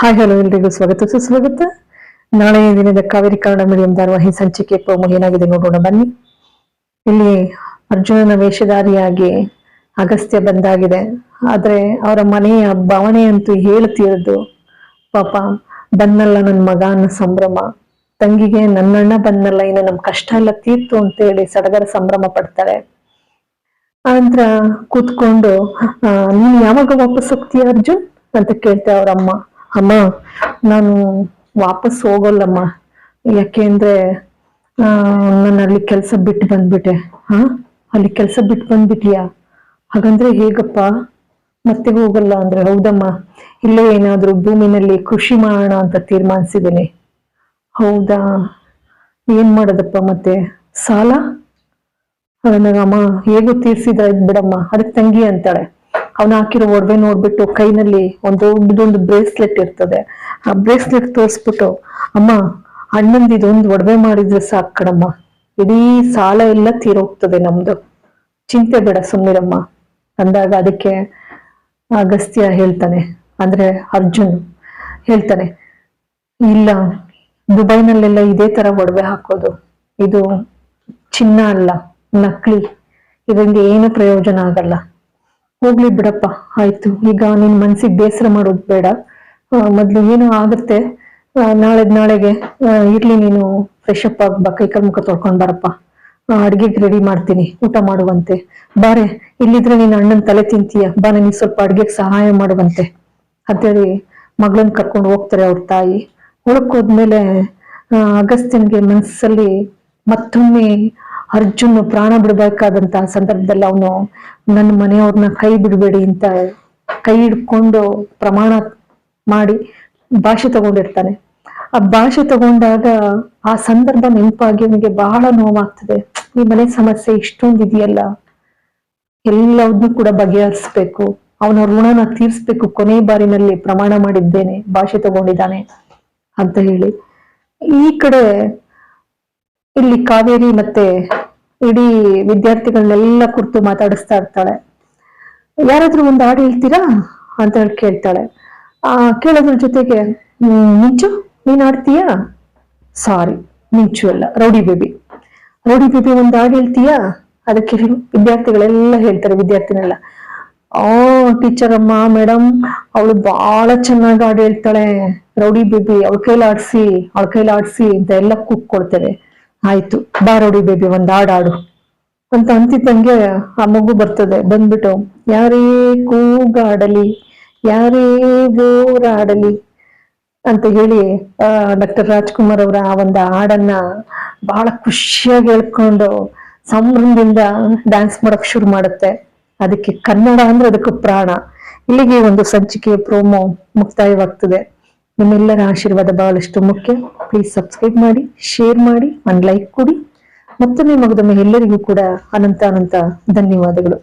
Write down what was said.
Hi hello ಎಲ್ರಿಗೂ ಸ್ವಾಗತ. ಸುಸ್ವಾಗತ. ನಾಳೆ ದಿನದ ಕಾವೇರಿ ಕನ್ನಡ ಮೀಡಿಯಂ ಧಾರವಾಹಿ ಸಂಚಿಕೆ ಪ್ರೋಮೋ ಏನಾಗಿದೆ ನೋಡೋಣ, ಬನ್ನಿ. ಇಲ್ಲಿ ಅರ್ಜುನನ ವೇಷಧಾರಿಯಾಗಿ ಅಗಸ್ತ್ಯ ಬಂದಾಗಿದೆ. ಆದ್ರೆ ಅವರ ಮನೆಯ ಭಾವನೆ ಅಂತೂ ಹೇಳ್ತಿರೋದು, ಪಾಪ ಬಂದಲ್ಲ ನನ್ನ ಮಗ ಅನ್ನೋ ಸಂಭ್ರಮ. ತಂಗಿಗೆ ನನ್ನಣ್ಣ ಬಂದಲ್ಲ ಇನ್ನು ನಮ್ ಕಷ್ಟ ಎಲ್ಲ ತೀರ್ತು ಅಂತೇಳಿ ಸಡಗರ ಸಂಭ್ರಮ ಪಡ್ತಾಳೆ. ಆನಂತರ ಕೂತ್ಕೊಂಡು ನೀನು ಯಾವಾಗ ವಾಪಸ್ ಹೋಗ್ತೀಯ ಅರ್ಜುನ್? ಅಂತ ಕೇಳ್ತಾ ಅವ್ರಮ್ಮ ಅಮ್ಮ, ನಾನು ವಾಪಸ್ ಹೋಗಲ್ಲಮ್ಮ. ಯಾಕೆ ಅಂದ್ರೆ ನಾನು ಅಲ್ಲಿ ಕೆಲಸ ಬಿಟ್ಟು ಬಂದ್ಬಿಟ್ಟೆ. ಹಾ? ಅಲ್ಲಿ ಕೆಲಸ ಬಿಟ್ಟು ಬಂದ್ಬಿಟ್ಟಿಯಾ ಹಾಗಂದ್ರೆ ಹೇಗಪ್ಪ? ಮತ್ತೆ ಹೋಗಲ್ಲ ಅಂದ್ರೆ ಹೌದಮ್ಮ. ಇಲ್ಲೇ ಏನಾದ್ರೂ ಭೂಮಿನಲ್ಲಿ ಕೃಷಿ ಮಾಡೋಣ ಅಂತ ತೀರ್ಮಾನಿಸಿದ್ದೀನಿ. ಹೌದಾ? ಏನ್ ಮಾಡೋದಪ್ಪ ಮತ್ತೆ? ಸಾಲ? ಅಮ್ಮ ಹೇಗೂ ತೀರ್ಸಿದ್ರ ಬಿಡಮ್ಮ. ಅದಕ್ಕೆ ತಂಗಿ ಅಂತಾಳೆ. ಅವನ ಹಾಕಿರೋ ಒಡವೆ ನೋಡ್ಬಿಟ್ಟು ಕೈನಲ್ಲಿ ಒಂದು ದೊಡ್ಡದೊಂದು ಬ್ರೇಸ್ಲೆಟ್ ಇರ್ತದೆ. ಆ ಬ್ರೇಸ್ಲೆಟ್ ತೋರಿಸ್ಬಿಟ್ಟು, ಅಮ್ಮ, ಅಣ್ಣಂದು ಇದೊಂದು ಒಡವೆ ಮಾಡಿದ್ರೆ ಸಾಕು ಕಣಮ್ಮ. ಇಡೀ ಸಾಲ ಎಲ್ಲ ತೀರೋಗ್ತದೆ ನಮ್ದು. ಚಿಂತೆ ಬೇಡ ಸುಮ್ಮನಿರಮ್ಮ ಅಂದಾಗ ಅದಕ್ಕೆ ಅಗಸ್ತ್ಯ ಹೇಳ್ತಾನೆ. ಅಂದ್ರೆ ಅರ್ಜುನ್ ಹೇಳ್ತಾನೆ, ಇಲ್ಲ, ದುಬೈನಲ್ಲೆಲ್ಲ ಇದೇ ತರ ಒಡವೆ ಹಾಕೋದು. ಇದು ಚಿನ್ನ ಅಲ್ಲ, ನಕಲಿ. ಇದರಿಂದ ಏನು ಪ್ರಯೋಜನ ಆಗಲ್ಲ. ಹೋಗ್ಲಿ ಬಿಡಪ್ಪ ಆಯ್ತು. ಈಗ ನಿನ್ ಮನ್ಸಿಗೆ ಬೇಸರ ಮಾಡೋದು ಬೇಡ. ಮೊದ್ಲು ಏನೋ ಆಗುತ್ತೆ. ನಾಳೆ ನಾಳೆಗೆ ಇರ್ಲಿ ನೀನು ಫ್ರೆಶ್ ಅಪ್ ಆಗ್ಬಾ ಕೈ ಕಾಲ್ ಮುಖ ತೊಳ್ಕೊಂಡ್ ಬರಪ್ಪ. ಅಡ್ಗೆಗೆ ರೆಡಿ ಮಾಡ್ತೀನಿ ಊಟ ಮಾಡುವಂತೆ. ಬಾರೆ ಇಲ್ಲಿದ್ರೆ ನೀನ್ ಅಣ್ಣನ್ ತಲೆ ತಿಂತೀಯ. ಬಾ ನನಗೆ ಸ್ವಲ್ಪ ಅಡ್ಗೆಗೆ ಸಹಾಯ ಮಾಡುವಂತೆ. ಅಂತೇಳಿ ಮಗಳನ್ನ ಕರ್ಕೊಂಡು ಹೋಗ್ತಾರೆ ಅವ್ರ ತಾಯಿ. ಒಳಕ್ ಹೋದ್ಮೇಲೆ ಆ, ಅಗಸ್ತ್ಯನ್ಗೆ ಮನಸ್ಸಲ್ಲಿ ಮತ್ತೊಮ್ಮೆ ಅರ್ಜುನ್ ಪ್ರಾಣ ಬಿಡಬೇಕಾದಂತ ಸಂದರ್ಭದಲ್ಲಿ ಅವನು ನನ್ನ ಮನೆಯವ್ರನ್ನ ಕೈ ಬಿಡಬೇಡಿ ಅಂತ ಕೈ ಹಿಡ್ಕೊಂಡು ಪ್ರಮಾಣ ಮಾಡಿ ಭಾಷೆ ತಗೊಂಡಿರ್ತಾನೆ. ಆ ಭಾಷೆ ತಗೊಂಡಾಗ ಆ ಸಂದರ್ಭ ನೆನಪಾಗಿ ಅವನಿಗೆ ಬಹಳ ನೋವಾಗ್ತದೆ. ಈ ಮನೆ ಸಮಸ್ಯೆ ಇಷ್ಟೊಂದು ಇದೆಯಲ್ಲ? ಎಲ್ಲವನ್ನೂ ಕೂಡ ಬಗೆಹರಿಸ್ಬೇಕು. ಅವನ ಋಣನ ತೀರ್ಸ್ಬೇಕು. ಕೊನೆ ಬಾರಿನಲ್ಲಿ ಪ್ರಮಾಣ ಮಾಡಿದ್ದೇನೆ ಭಾಷೆ ತಗೊಂಡಿದ್ದಾನೆ ಅಂತ ಹೇಳಿ. ಈ ಕಡೆ ಇಲ್ಲಿ ಕಾವೇರಿ ಮತ್ತೆ ಇಡೀ ವಿದ್ಯಾರ್ಥಿಗಳನ್ನೆಲ್ಲ ಕುರ್ತು ಮಾತಾಡಿಸ್ತಾ ಇರ್ತಾಳೆ. ಯಾರಾದ್ರೂ ಒಂದು ಹಾಡು ಹೇಳ್ತೀರಾ ಅಂತ ಹೇಳಿ ಕೇಳ್ತಾಳೆ. ಆ, ಕೇಳೋದ್ರ ಜೊತೆಗೆ ಮಿಂಚು, ನೀನ್ ಆಡ್ತೀಯಾ ಸಾರಿ, ಮಿಂಚು ಅಲ್ಲ, ರೌಡಿ ಬೇಬಿ. ರೌಡಿ ಬೇಬಿ ಒಂದು ಹಾಡು ಹೇಳ್ತೀಯಾ? ಅದಕ್ಕೆ ವಿದ್ಯಾರ್ಥಿಗಳೆಲ್ಲ ಹೇಳ್ತಾರೆ, ವಿದ್ಯಾರ್ಥಿನೆಲ್ಲ. ಆ ಟೀಚರ್ ಅಮ್ಮ ಮೇಡಮ್ ಅವಳು ಬಹಳ ಚೆನ್ನಾಗಿ ಹಾಡು ಹೇಳ್ತಾಳೆ. ರೌಡಿ ಬೇಬಿ, ಅವಳ ಕೈಲಾಡ್ಸಿ ಅವಳ ಕೈಲಾಡ್ಸಿ ಅಂತ ಎಲ್ಲ ಕೂಗ್ಕೊಡ್ತೇವೆ ಆಯ್ತು ಬಾರೋಡಿ ಬೇಬಿ ಒಂದ್ ಹಾಡು ಆಡು ಅಂತ ಅಂತಿದ್ದಂಗೆ ಆ ಮಗು ಬರ್ತದೆ, ಬಂದ್ಬಿಟ್ಟು, ಯಾರೇ ಕೂಗಾಡಲಿ, ಯಾರೇ ಬೋರಾಡಲಿ ಅಂತ ಹೇಳಿ ಡಾಕ್ಟರ್ ರಾಜ್ಕುಮಾರ್ ಅವರ ಆ ಒಂದು ಹಾಡನ್ನ ಬಹಳ ಖುಷಿಯಾಗಿ ಹೇಳ್ಕೊಂಡು ಸಂಭ್ರಮದಿಂದ ಡ್ಯಾನ್ಸ್ ಮಾಡಕ್ ಶುರು ಮಾಡುತ್ತೆ. ಅದಕ್ಕೆ ಕನ್ನಡ ಅಂದ್ರೆ ಅದಕ್ಕೆ ಪ್ರಾಣ. ಇಲ್ಲಿಗೆ ಒಂದು ಸಂಚಿಕೆ ಪ್ರೋಮೋ ಮುಕ್ತಾಯವಾಗ್ತದೆ. ನಿಮ್ಮೆಲ್ಲರ ಆಶೀರ್ವಾದ ಬಹಳಷ್ಟು ಮುಖ್ಯ. ಪ್ಲೀಸ್ ಸಬ್ಸ್ಕ್ರೈಬ್ ಮಾಡಿ ಶೇರ್ ಮಾಡಿ, ಒಂದು ಲೈಕ್ ಕೊಡಿ. ಮತ್ತೊಮ್ಮೆ ಮಗದೊಮ್ಮೆ ಎಲ್ಲರಿಗೂ ಕೂಡ ಅನಂತ ಅನಂತ ಧನ್ಯವಾದಗಳು.